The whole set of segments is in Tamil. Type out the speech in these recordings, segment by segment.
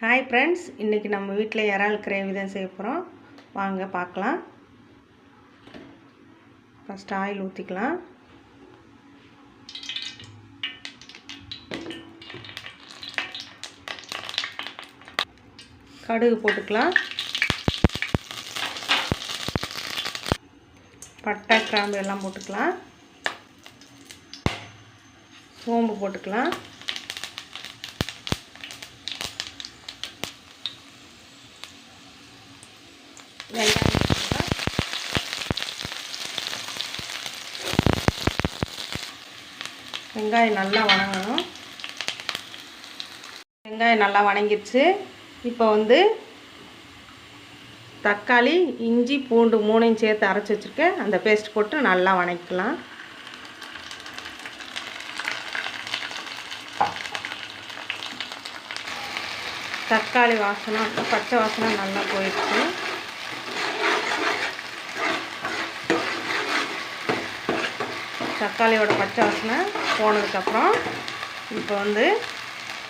ஹாய் ஃப்ரெண்ட்ஸ் இன்றைக்கி நம்ம வீட்டில் இறால் கிரேவி தான் செய்ய போகிறோம் வாங்க பார்க்கலாம். ஃபஸ்ட் ஆயில் ஊற்றிக்கலாம் கடுகு போட்டுக்கலாம். பட்டை கிராம்பு எல்லாம் போட்டுக்கலாம். சோம்பு போட்டுக்கலாம். வெங்காயம் வெங்காயம் நல்லா வணங்கணும். வெங்காயம் நல்லா வணங்கிடுச்சு. இப்போ வந்து தக்காளி இஞ்சி பூண்டு மூணையும் சேர்த்து அரைச்சி வச்சுருக்கேன். அந்த பேஸ்ட் போட்டு நல்லா வணக்கிக்கலாம். தக்காளி வாசனை பச்சை வாசனை நல்லா போயிடுச்சு. தக்காளியோட பச்சை வாசனை போனதுக்கப்புறம் இப்போ வந்து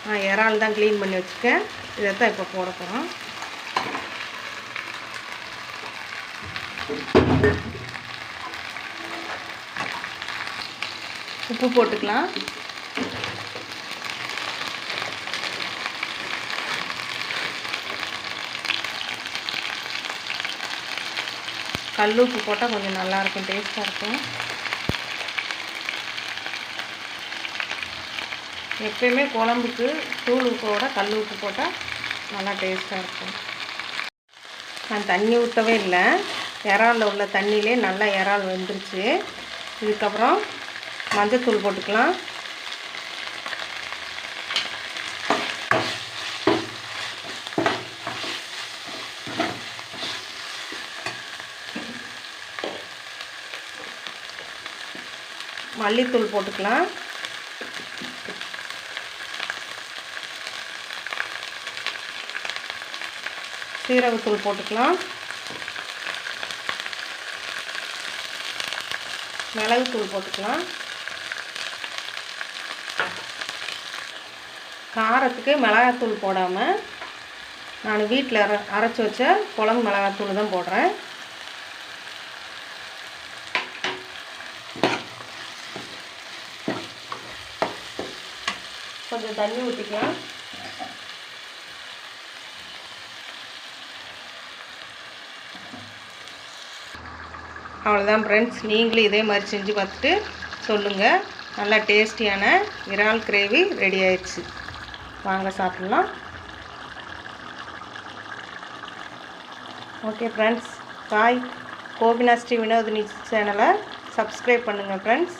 நான் இறால் தான் க்ளீன் பண்ணி வச்சுருக்கேன். இதை தான் இப்போ போட போகிறோம். உப்பு போட்டுக்கலாம். கல் உப்பு போட்டால் கொஞ்சம் நல்லாயிருக்கும் டேஸ்ட்டாக இருக்கும். எப்பயுமே குழம்புக்கு தூள் உப்போட கல் உப்பு போட்டால் நல்லா டேஸ்ட்டாக இருக்கும். நான் தண்ணி ஊற்றவே இல்லை. இறாலில் உள்ள தண்ணியிலே நல்லா இறால் வெந்துருச்சு. இதுக்கப்புறம் மஞ்சத்தூள் போட்டுக்கலாம். மல்லித்தூள் போட்டுக்கலாம். சீரகத்தூள் போட்டுக்கலாம். மிளகுத்தூள் போட்டுக்கலாம். காரத்துக்கு மிளகாத்தூள் போடாமல் நான் வீட்டில் அரை அரைச்சி வச்ச குழம்பு மிளகாத்தூள் தான் போடுறேன். கொஞ்சம் தண்ணி ஊற்றிக்கலாம் அவ்வளோதான் ஃப்ரெண்ட்ஸ் நீங்களும் இதே மாதிரி செஞ்சு பார்த்துட்டு சொல்லுங்கள் நல்லா டேஸ்டியான இறால் கிரேவி ரெடி ஆயிடுச்சு. வாங்க சாப்பிட்லாம். ஓகே ஃப்ரெண்ட்ஸ் பாய் கோபிநாஸ்ரீ வினோதினி சேனலை சப்ஸ்கிரைப் பண்ணுங்கள் ஃப்ரெண்ட்ஸ்